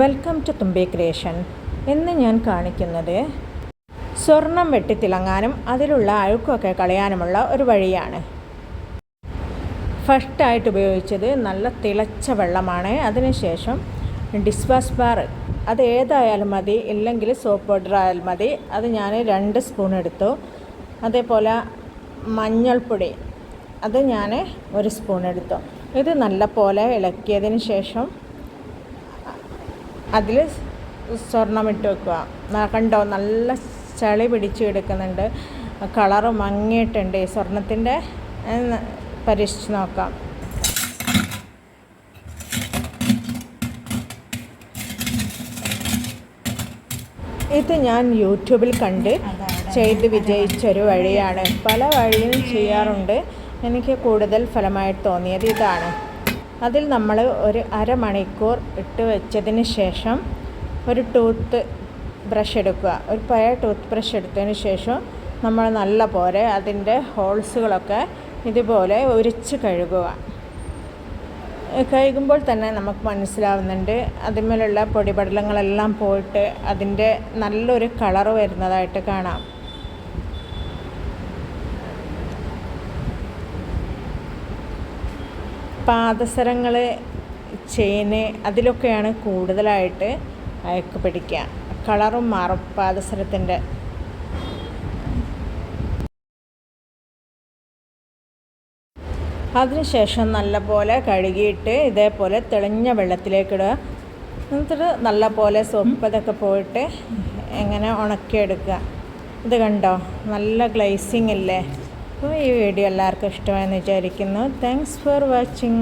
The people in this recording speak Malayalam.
Welcome to തുമ്പേ creation. ഇന്ന് ഞാൻ കാണിക്കുന്നത് സ്വർണം വെട്ടിത്തിളങ്ങാനും അതിലുള്ള അഴുക്കൊക്കെ കളയാനുമുള്ള ഒരു വഴിയാണ്. ഫസ്റ്റായിട്ട് ഉപയോഗിച്ചത് നല്ല തിളച്ച വെള്ളമാണ്. അതിനുശേഷം ഡിസ്വാഷ് ബാർ അത് ഏതായാലും മതി ഇല്ലെങ്കിൽ സോപ്പ് പൗഡർ ആയാലും മതി. അത് ഞാൻ രണ്ട് സ്പൂൺ എടുത്തു. അതേപോലെ മഞ്ഞൾപ്പൊടി അത് ഞാൻ ഒരു സ്പൂൺ എടുത്തു. ഇത് നല്ല പോലെ ഇളക്കിയതിന് ശേഷം അതിൽ സ്വർണം ഇട്ട് വെക്കുക. കണ്ടോ നല്ല ചളി പിടിച്ച് എടുക്കുന്നുണ്ട് കളറ് മങ്ങിയിട്ടുണ്ട്. ഈ സ്വർണത്തിന്റെ പരീക്ഷിച്ച് നോക്കാം. ഇത് ഞാൻ യൂട്യൂബിൽ കണ്ട് ചെയ്ത് വിജയിച്ചൊരു വഴിയാണ്. പല വഴിയും ചെയ്യാറുണ്ട്. എനിക്ക് കൂടുതൽ ഫലമായിട്ട് തോന്നിയത് ഇതാണ്. അതിൽ നമ്മൾ ഒരു അരമണിക്കൂർ ഇട്ട് വെച്ചതിന് ശേഷം ഒരു ടൂത്ത് ബ്രഷ് എടുക്കുക. ഒരു പഴയ ടൂത്ത് ബ്രഷ് എടുത്തതിന് ശേഷം നമ്മൾ നല്ല പോലെ അതിന്റെ ഹോൾസുകളൊക്കെ ഇതുപോലെ ഉരിച്ച് കഴുകുക. കഴുകുമ്പോൾ തന്നെ നമുക്ക് മനസ്സിലാവുന്നുണ്ട് അതിന്മേലുള്ള പൊടിപടലങ്ങളെല്ലാം പോയിട്ട് അതിന്റെ നല്ലൊരു കളറ് വരുന്നതായിട്ട് കാണാം. പാദസരങ്ങൾ ചെയിന് അതിലൊക്കെയാണ് കൂടുതലായിട്ട് അയക്ക് പിടിക്കുക. കളറും മാറും പാദസരത്തിന്റെ. അതിനുശേഷം നല്ലപോലെ കഴുകിയിട്ട് ഇതേപോലെ തെളിഞ്ഞ വെള്ളത്തിലേക്കിടുക. എന്നിട്ട് നല്ലപോലെ സോപ്പ് അതൊക്കെ പോയിട്ട് എങ്ങനെ ഉണക്കിയെടുക്കുക. ഇത് കണ്ടോ? നല്ല ഗ്ലേസിങ് ഇല്ലേ? അപ്പോൾ ഈ വീഡിയോ എല്ലാവർക്കും ഇഷ്ടമായെന്ന് വിചാരിക്കുന്നു. Thanks for watching